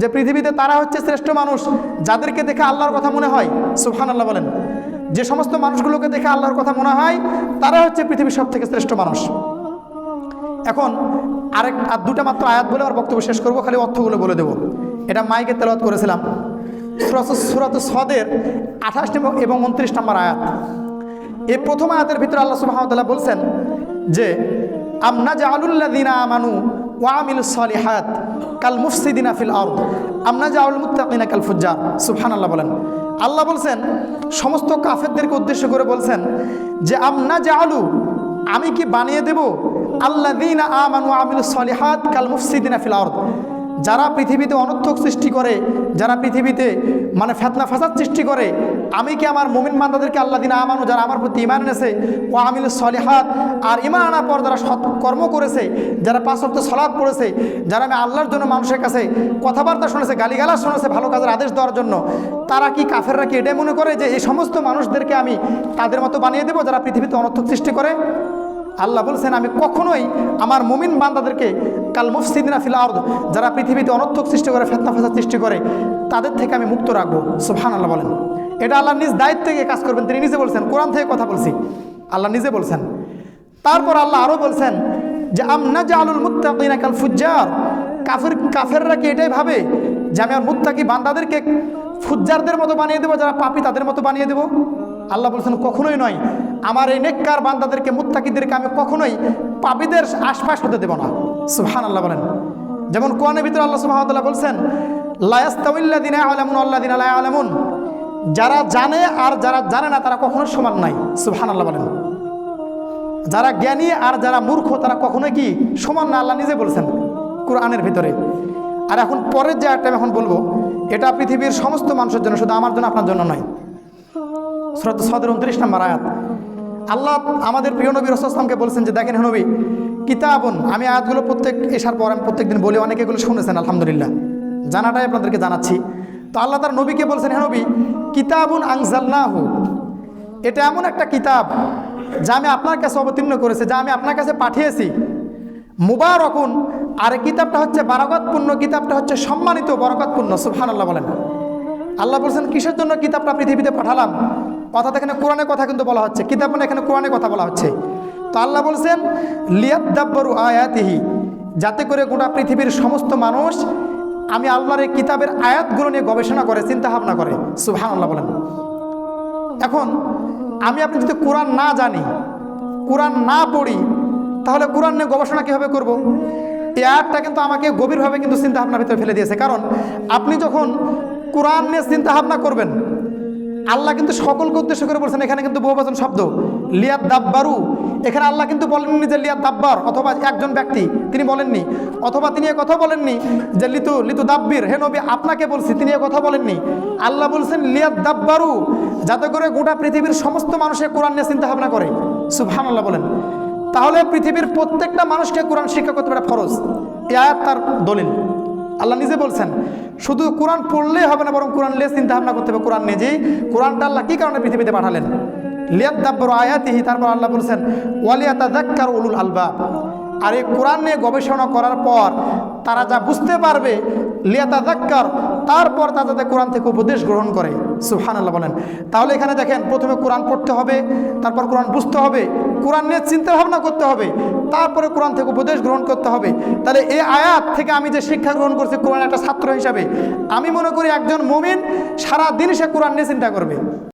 যে পৃথিবীতে তারা হচ্ছে শ্রেষ্ঠ মানুষ, যাদেরকে দেখে আল্লাহর কথা মনে হয় সুফহান আল্লাহ বলেন। যে সমস্ত মানুষগুলোকে দেখে আল্লাহর কথা মনে হয়, তারা হচ্ছে পৃথিবীর সব থেকে শ্রেষ্ঠ মানুষ। এখন আরেক, আর দুটা মাত্র আয়াত বলে আমার বক্তব্য শেষ করব, খালি অর্থগুলো বলে দেবো। এটা মাইকে তেলাওয়াত করেছিলাম। সুরাত সদের আঠাশ এবং উনত্রিশ নম্বর আয়াত। এই প্রথম আয়াতের ভিতরে আল্লাহ সুবাহতাল্লাহ বলছেন যে আমনা যে আলুল্লাদিনা আমানু ওয়ামিল সলিহাত। কাল মুফসিদিনা ফিল আর্দ। আমনা আউল মুত্তাকিনা কাল ফুজ্জা। সুবহান আল্লাহ বলেন। আল্লাহ বলছেন, সমস্ত কাফেরদেরকে উদ্দেশ্য করে বলছেন যে, আমনা যে আলু আমি কি বানিয়ে দেব? আল্লাদিনা আমানু আমিল সলিহাত কাল মুফসিদিনা ফিল আর্দ। যারা পৃথিবীতে অনর্থক সৃষ্টি করে, যারা পৃথিবীতে মানে ফেতনা ফাসাদ সৃষ্টি করে, আমি কি আমার মুমিন মান্দাদেরকে আল্লাহ দিন আমানু, যারা আমার প্রতি ইমান এনেছে ও আমিল সলিহাত, আর ইমান আনার পর যারা সৎ কর্ম করেছে, যারা পাঁচ অর্থ সলাদ পড়েছে, যারা আমি আল্লাহর জন্য মানুষের কাছে কথাবার্তা শুনেছে গালিগালা শুনেছে, ভালো কাজের আদেশ দেওয়ার জন্য, তারা কি কাফেররা কি এটাই মনে করে যে এই সমস্ত মানুষদেরকে আমি তাদের মতো বানিয়ে দেবো, যারা পৃথিবীতে অনর্থক সৃষ্টি করে? আল্লাহ বলছেন, আমি কখনোই আমার মুমিন বান্দাদেরকে কাল মুফসিদিনা ফিল আর্দ, যারা পৃথিবীতে অনর্থক সৃষ্টি করে, ফেতনা ফাসাদ সৃষ্টি করে, তাদের থেকে আমি মুক্ত রাখব। সুবহান আল্লাহ বলেন। এটা আল্লাহ নিজ দায়িত্ব থেকে কাজ করবেন। তিনি নিজে বলছেন, কোরআন থেকে কথা বলছি। আল্লাহ নিজে বলছেন। তারপর আল্লাহ আরও বলছেন যে আমনা জালুল মুত্তাকিনা কাল ফুজ্জার। কাফের, কাফেররা কি এটাই ভাবে যে, আমি আর মুত্তাকি বান্দাদেরকে ফুজ্জারদের মতো বানিয়ে দেবো, যারা পাপি তাদের মতো বানিয়ে দেবো? আল্লাহ বলছেন, কখনোই নয়। আমার এই নেককার বান্দাদেরকে, মুত্তাকিদেরকে আমি কখনোই পাপীদের আশপাশ হতে দেব না। সুবহান আল্লাহ বলেন। যেমন কোরআনের ভিতরে আল্লাহ সুবহানাহু বলছেন লায়াস্তাউল্লাযিনা আলামুন আল্লাযিনা লা আলামুন যারা জানে আর যারা জানে না, তারা কখনো সমান নাই। সুহান আল্লাহ বলেন। যারা জ্ঞানী আর যারা মূর্খ, তারা কখনোই কি সমান না? আল্লাহ নিজে বলছেন কোরআনের ভিতরে। আর এখন পরের যে একটা এখন বলব, এটা পৃথিবীর সমস্ত মানুষের জন্য, শুধু আমার জন্য, আপনার জন্য নয়। সুরাত সদের উনত্রিশ নম্বর আয়াত। আল্লাহ আমাদের প্রিয় নবী রসুলামকে বলছেন যে, দেখেন হে নবী, কিতাবন, আমি আয়াতগুলো প্রত্যেক এসার পর আমি প্রত্যেকদিন বলি, অনেকে এগুলো শুনেছেন, আলহামদুলিল্লাহ। জানাটাই আপনাদেরকে জানাচ্ছি। তো আল্লাহ তার নবীকে বলছেন, হে নবী, কিতাবুন আংজাল্লাহু এটা এমন একটা কিতাব যা আমি আপনার কাছে অবতীর্ণ করেছি, যা আমি আপনার কাছে পাঠিয়েছি। মুবারকুন, আর কিতাবটা হচ্ছে বারকতপূর্ণ, কিতাবটা হচ্ছে সম্মানিত, বরকতপূর্ণ সুবহান আল্লাহ বলেন। আল্লাহ বলছেন, কিসের জন্য কিতাবটা পৃথিবীতে পাঠালাম? অর্থাৎ এখানে কোরআনের কথা কিন্তু বলা হচ্ছে, কিতাব মানে এখানে কোরআনের কথা বলা হচ্ছে। তো আল্লাহ বলছেন, লিয়াদ্দাব্বরু আয়াতিহি যাতে করে গোটা পৃথিবীর সমস্ত মানুষ আমি আল্লাহর এই কিতাবের আয়াতগুলো নিয়ে গবেষণা করে চিন্তা ভাবনা করে। সুবহান আল্লাহ বলেন। এখন, আমি আপনি যদি কোরআন না জানি, কোরআন না পড়ি, তাহলে কোরআন নিয়ে গবেষণা কীভাবে করব। এই আয়াতটা কিন্তু আমাকে গভীরভাবে কিন্তু চিন্তা ভাবনার ভিতরে ফেলে দিয়েছে। কারণ, আপনি যখন কোরআন নিয়ে চিন্তা ভাবনা করবেন। আল্লাহ কিন্তু সকলকে উদ্দেশ্য করে বলছেন, এখানে কিন্তু বহুবচন শব্দ। লিয়াদ দাব্বারু। এখানে আল্লাহ কিন্তু বলেননি যে লিয়াদ দাব্বার, অথবা একজন ব্যক্তি, তিনি বলেননি। অথবা তিনি এ কথা বলেননি যে লিতু লিতু দাব্বির, হে নবী, আপনাকে বলছি, তিনি এ কথা বলেননি। আল্লাহ বলছেন, লিয়াদ দাব্বারু। যাতে করে গোটা পৃথিবীর সমস্ত মানুষের কোরআন নিয়ে চিন্তা ভাবনা করে। সুবহান আল্লাহ বলেন। তাহলে পৃথিবীর প্রত্যেকটা মানুষকে কোরআন শিক্ষা করতে পারে ফরজ। এ আয়াত তার দলিল। আল্লাহ নিজে বলছেন শুধু কোরআন পড়লেই হবে না, বরং কোরআন লিয়ে চিন্তা ভাবনা করতে হবে। কোরআন নিজেই কোরআনটা আল্লাহ কী কারণে পৃথিবীতে পাঠালেন? লিয়াত দাব্বর আয়াতিহি, তারপর আল্লাহ বলছেন ওয়ালিয়াতা দাক্কার উলুল আলবা আর এই কোরআন নিয়ে গবেষণা করার পর তারা যা বুঝতে পারবে লিয়াতা দাক্কার তারপর তা যাতে কোরআন থেকে উপদেশ গ্রহণ করে। সুহান আল্লাহ বলেন। তাহলে এখানে দেখেন, প্রথমে কোরআন পড়তে হবে, তারপর কোরআন বুঝতে হবে কোরআন নিয়ে চিন্তা ভাবনা করতে হবে, তারপরে কোরআন থেকে উপদেশ গ্রহণ করতে হবে। তাহলে এই আয়াত থেকে আমি যে শিক্ষা গ্রহণ করছি কোরআন একটা ছাত্র হিসাবে, আমি মনে করি একজন মুমিন সারা দিন সে কোরআন নিয়ে চিন্তা করবে।